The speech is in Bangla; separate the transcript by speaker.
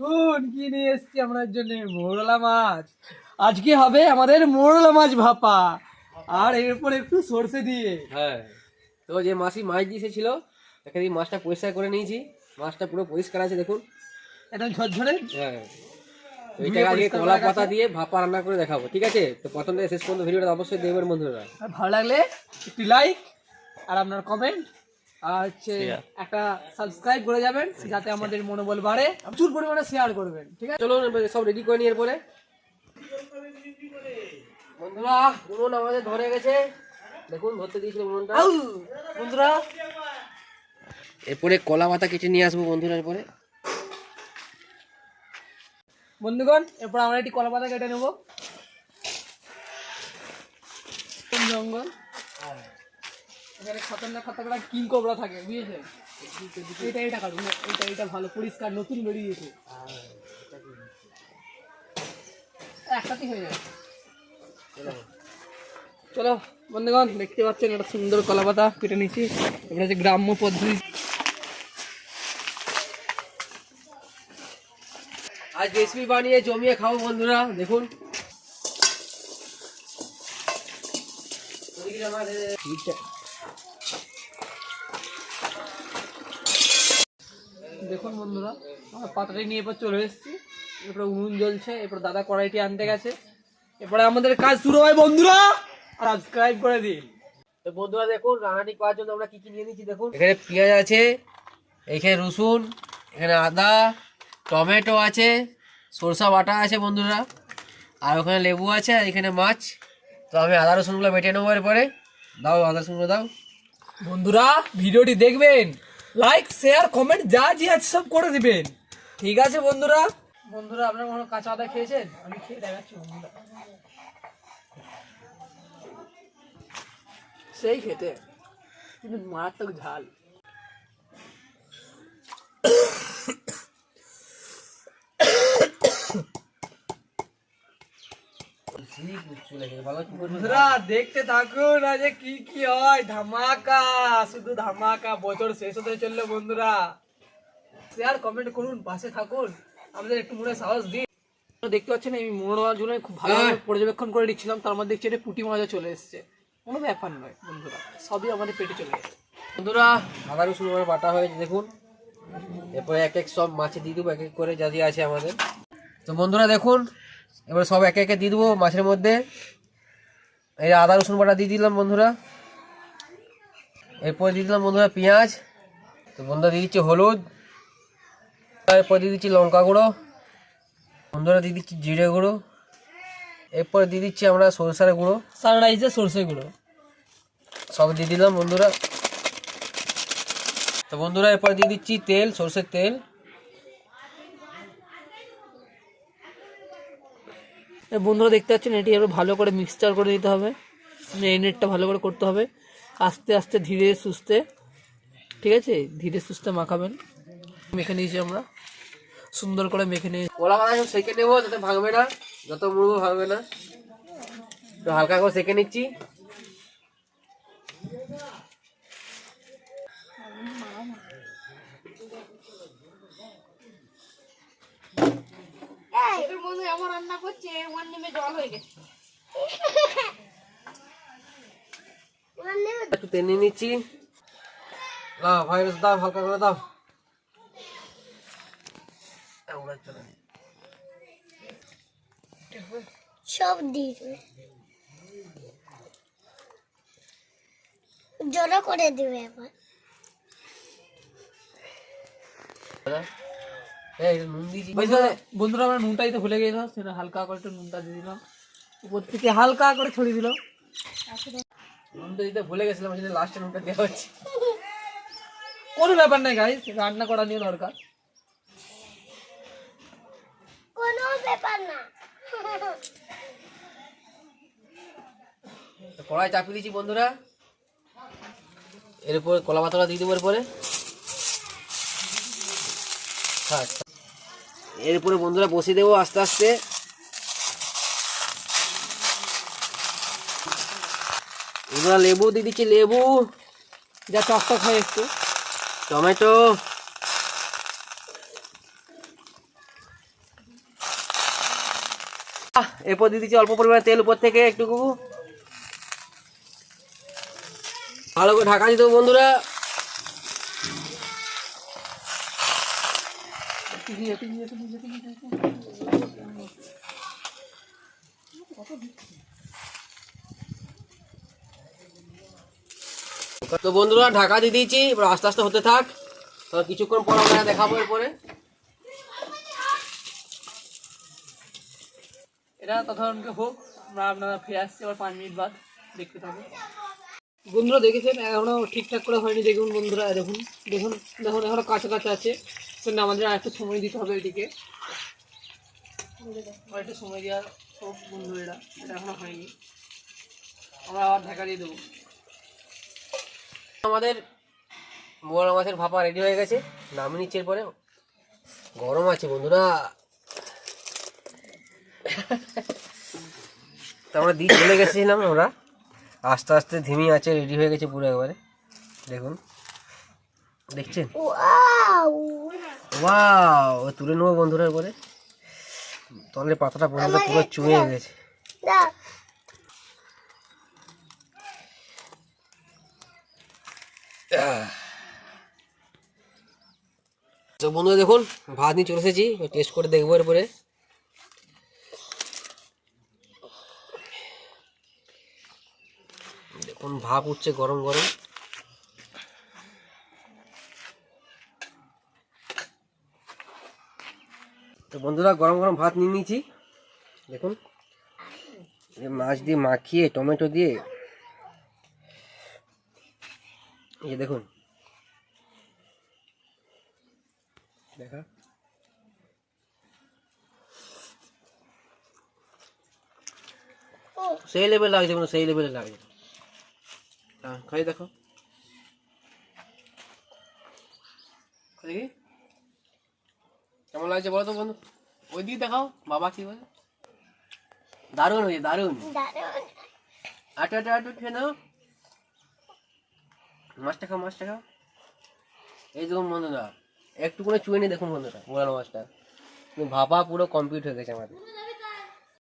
Speaker 1: দেখুন কি নিয়ে এসেছি আপনার জন্য মোরলা মাছ। আজকে হবে আমাদের মোরলা মাছ ভাপা। আর এরপর একটু সর্ষে দিয়ে।
Speaker 2: হ্যাঁ তো যে মাসি মাছ দিয়ে এসেছিল এখানে এই মাছটা পরিষ্কার করে নিয়েছি। মাছটা পুরো পরিষ্কার আছে দেখুন।
Speaker 1: একদম ঝরঝরে।
Speaker 2: হ্যাঁ এইটাকে আজকে কলা পাতা দিয়ে ভাপা রান্না করে দেখাবো ঠিক আছে? তো প্রথম থেকে শেষ পর্যন্ত ভিডিওটা অবশ্যই দেখবেন বন্ধুরা।
Speaker 1: আর ভালো লাগলে একটি লাইক আর আপনার কমেন্ট হচ্ছে একটা সাবস্ক্রাইব করে যাবেন যাতে আমাদের মনোবল বাড়ে। প্রচুর পরিমাণে শেয়ার করবেন ঠিক আছে?
Speaker 2: চলুন সব রেডি করে নিয়ে এরপরে। বন্ধুরা উনুন আমাদের ধরে গেছে। দেখুন ধরতে দিয়েছিল উনুনটা
Speaker 1: বন্ধুরা।
Speaker 2: এরপরে কলা পাতা কেটে নিয়ে আসব বন্ধুরা এরপরে।
Speaker 1: বন্ধুগণ এরপর আমরা একটি কলা পাতা কেটে নেব। কোন জঙ্গল? এখানে খতরনাক খতরনাক কিং কোবরা থাকে বুঝেছেন এটা এটা কাটুন এটা এটা ভালো পরিষ্কার নতুন বেরিয়েছে। একসাথেই হয়ে যাবে। চলো বন্ধুগণ দেখতে পাচ্ছেন একটা সুন্দর কলা পাতা কেটে নিচ্ছি। এবার হচ্ছে গ্রাম্য পদ্ধতি।
Speaker 2: আজ রেসিপি বানিয়ে জমিয়ে খাব বন্ধুরা দেখুন। ওদিকে
Speaker 1: দেখুন বন্ধুরা আমরা পাতাটি নিয়ে এবার চলে এসেছি। এরপরে উনুন জ্বলছে এরপর দাদা কড়াইটি আনতে গেছে। এরপরে আমাদের কাজ শুরু হয় বন্ধুরা সাবস্ক্রাইব করে দিন।
Speaker 2: তো বন্ধুরা দেখুন রান্নাটি করার জন্য আমরা কি কি নিয়ে নিচ্ছি দেখুন। এখানে পেঁয়াজ আছে এখানে রসুন এখানে আদা টমেটো আছে সরষা বাটা আছে বন্ধুরা আর ওখানে লেবু আছে আর এখানে মাছ। তো আমি আদা রসুনগুলো বেটে নেব এরপরে। দাও আদা রসুনগুলো দাও।
Speaker 1: বন্ধুরা ভিডিওটি দেখবেন। লাইক শেয়ার কমেন্ট যা যে আছে সব করে দিবেন। ঠিক আছে, বন্ধুরা? বন্ধুরা, আপনারা কোনো কাঁচা আদা খেয়েছেন? আমি খেয়ে দেখাচ্ছি বন্ধুরা। সেই খেতে। কিন্তু মারাত্মক ঝাল। বন্ধুরা দেখতে থাকুন আজ কি কি হয়। ধামাকা শুধু ধামাকা বছর শেষ হতে চলল বন্ধুরা। শেয়ার কমেন্ট করুন পাশে থাকুন। আমাদের একটু মনে সাহস দিন। দেখতে পাচ্ছেন এই মোড় মাছগুলো খুব ভালো পর্যবেক্ষণ করে নিচ্ছিলাম। তার মধ্যে দেখছি এটা পুঁটি মাছও চলে এসেছে। কোনো ব্যাপার নয় বন্ধুরা সবই আমাদের পেটে চলে গেছে।
Speaker 2: বন্ধুরা আদা শুরু করে বাটা হয়েছে দেখুন। এরপরে এক এক সব মাছে দিয়ে দেবো এক এক করে যা যা আছে আমাদের। তো বন্ধুরা দেখুন এবার সব একে একে দিয়ে দেবো মাছের মধ্যে। এই আদা রসুন বাটা দিয়ে দিলাম বন্ধুরা। এরপর দিয়ে দিলাম বন্ধুরা পেঁয়াজ। তো বন্ধুরা দিয়ে দিচ্ছি হলুদ। এরপর দিয়ে দিচ্ছি লঙ্কা গুঁড়ো। বন্ধুরা দিয়ে দিচ্ছি জিরে গুঁড়ো। এরপর দিয়ে দিচ্ছি আমরা সরষার গুঁড়ো।
Speaker 1: সানরাইজের সর্ষে গুঁড়ো।
Speaker 2: সব দিয়ে দিলাম বন্ধুরা। তো বন্ধুরা এরপর দিয়ে দিচ্ছি তেল সরষের তেল।
Speaker 1: বন্ধুরা দেখতে পাচ্ছেন, এটি এবার ভালো করে মিক্সচার করে দিতে হবে। এই নেটটা ভালো করে করতে হবে। আস্তে আস্তে ধীরে সুস্থে, ঠিক আছে? ধীরে সুস্থে মাখাবেন। মেখে নিয়েছি আমরা। সুন্দর করে মেখে নিয়ে
Speaker 2: কলা সব সেকে নেব, যাতে ভাঙবে না, যত মুড়বো ভাঙবে না। তো হালকা করে সেকে নিচ্ছি। একটু টেনে নিচ্ছি। দাও ভাইরাস দাও হালকা করে দাও।
Speaker 3: সব দিয়ে দেবে। জড়ো করে দেবে এবার।
Speaker 2: দিয়েছি
Speaker 1: বন্ধুরা বন্ধুরা আমরা নুনটাই তো ভুলে গেছিলাম সেটা হালকা করে একটু নুনটা দিয়ে দিলাম। উপর থেকে হালকা করে ছড়িয়ে দিল
Speaker 2: নুনটা দিতে ভুলে গেছিলাম সেটা লাস্টে নুনটা দেওয়া হচ্ছে
Speaker 1: কোনো ব্যাপার নাই গাইস রান্না করা নিয়ে দরকার।
Speaker 3: কোনো ব্যাপার না।
Speaker 2: কড়াই চাপিয়ে দিয়েছি বন্ধুরা। এরপর কলা পাতাটা দিয়ে দেবো এরপরে থাক। এরপরে বন্ধুরা বসিয়ে দেবো আস্তে আস্তে। এবার লেবু দিয়ে দিচ্ছি, লেবু।
Speaker 1: যা টকটক হয় একটু।
Speaker 2: টমেটো। এরপর দিয়ে দিচ্ছি অল্প পরিমাণে তেল উপর থেকে একটুকু। ভালো করে ঢাকা দিতে বন্ধুরা। তো বন্ধুরা ঢাকা দিয়ে দিয়েছি এবার আস্তে আস্তে হতে থাক। কিছুক্ষণ পর আমরা দেখাবো এরপরে।
Speaker 1: এটা তথারণকে হোক আমরা আপনারা ফিরে আসছি আবার পাঁচ মিনিট বাদ দেখতে থাকুন। বন্ধুরা দেখেছেন? এখনও ঠিকঠাক করে হয়নি। দেখুন বন্ধুরা দেখুন দেখুন দেখুন এখনও কাঁচা কাঁচা আছে। সেজন্য আমাদের আর একটু সময় দিতে হবে এদিকে। আর একটু সময় দেওয়ার সব বন্ধুরা, এটা এখনও হয়নি। আমরা আবার ঢাকা দিয়ে দেবো।
Speaker 2: আমাদের বড় মাছের ভাপা রেডি হয়ে গেছে। নামিয়ে নিচ্ছে এরপরে। গরম আছে বন্ধুরা। তো আমরা দিয়ে চলে গেছিলাম আমরা। আস্তে আস্তে ধিমি আছে রেডি হয়ে গেছে পুরো একবারে। দেখুন। দেখছেন?
Speaker 3: ওয়াও!
Speaker 2: তুলে নেব বন্ধুরা এরপরে তলের পাতাটা পর্যন্ত পুরো চুয়ে গেছে। তো বন্ধুরা দেখুন ভাত নিয়ে চলে এসেছি টেস্ট করে দেখব এরপরে। দেখুন ভাপ উঠছে গরম গরম। বন্ধুরা, গরম গরম ভাত নিয়ে নিয়েছি। দেখুন মাছ দিয়ে মাখিয়ে, টমেটো দিয়ে। এই দেখুন। দেখা। সেই লেভেল লাগছে কোনো সেই লেভেলে লাগছে। হ্যাঁ খাই দেখো। দেখি কেমন লাগছে বলো তো বন্ধু? ওই দিকে দেখাও বাবা কি বলে? দারুণ হয়েছে দারুণ। আটু আটু আটু খেয়ে নাও। মাছটা খাও মাছটা খাও। এই দেখুন বন্ধুরা একটু করে চুয়ে নিয়ে দেখুন বন্ধুরা মোড়ানো মাছটা। ভাবা ভাপা পুরো কমপ্লিট হয়ে গেছে আমাদের।